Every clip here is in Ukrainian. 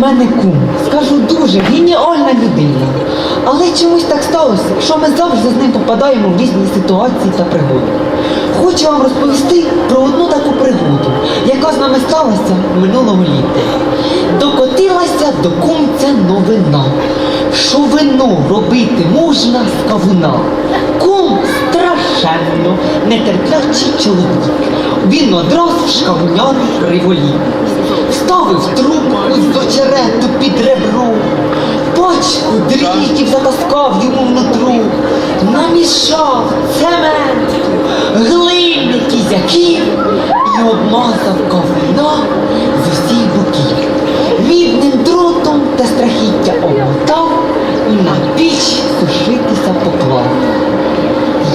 мене кум. Скажу дуже геніальна людина. Але чомусь так сталося, що ми завжди з ним попадаємо в різні ситуації та пригоди. Хочу вам розповісти про одну таку пригоду, яка з нами сталася минулого літа. Докотилася до кумця новина, що вино робити можна з кавуна. Кум страшенно нетерплячий чоловік. Він одразу ж кавуняр приволів. Ставив трубку з очерету під ребро, пачку дріждів затаскав йому внутру, намішав цемент, глини кізяків і обмазав кавуна з усіх боків. Мідним дротом та страхіття обмотав і на піч сушитися поклав.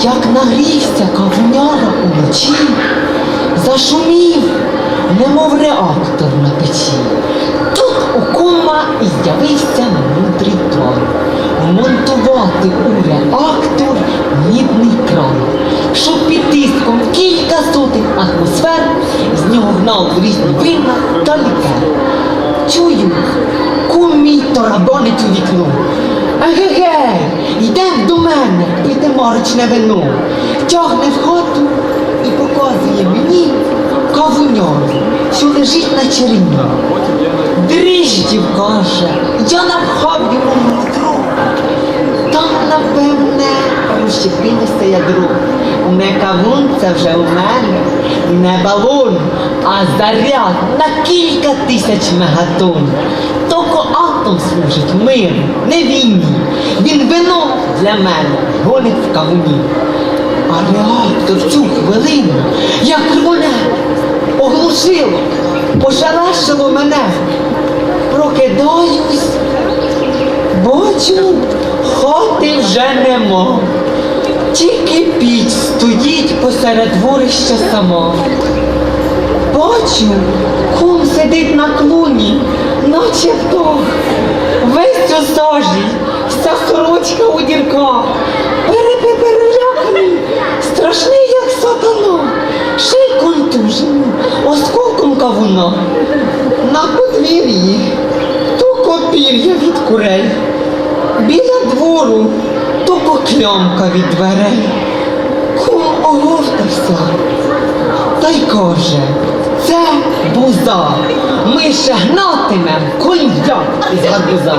Як нагрівся кавуняра уночі, зашумів, немов реактор на печі. Тут у кума і з'явився мудрий план. Вмонтувати у реактор мідний кран, щоб під тиском кілька сотень атмосфер з нього гнав різні вина та лікер. Чую, кум мій тарабанить у вікно. Егегей, йдем до мене, пити марочне вино. Тягне в хату і показує мені кавуняр, що лежить на черені. Дріждів каже, я напхав йому нутро. Там, напевне, розщепилося ядро. Не кавун це вже у мене, не балон, а заряд на кілька тисяч мегатон. Тільки атом служить миру, не війні. Він вино для мене гонить в кавуні. А реактор цю хвилину, як рвоне, оглушило, пошарашило мене. Прокидаюсь, бачу, хати вже нема. Тільки піч стоїть посеред дворища сама. Бачу, кум сидить на клуні, наче птах, весь у сажі, вся сорочка у дірках, перепепереляканий, кавуна. На подвір'ї то копір'я від курей, біля двору то коклямка від дверей. Кум оговтався та й каже, це буза, ми ще гнатимем коньяк із гарбуза.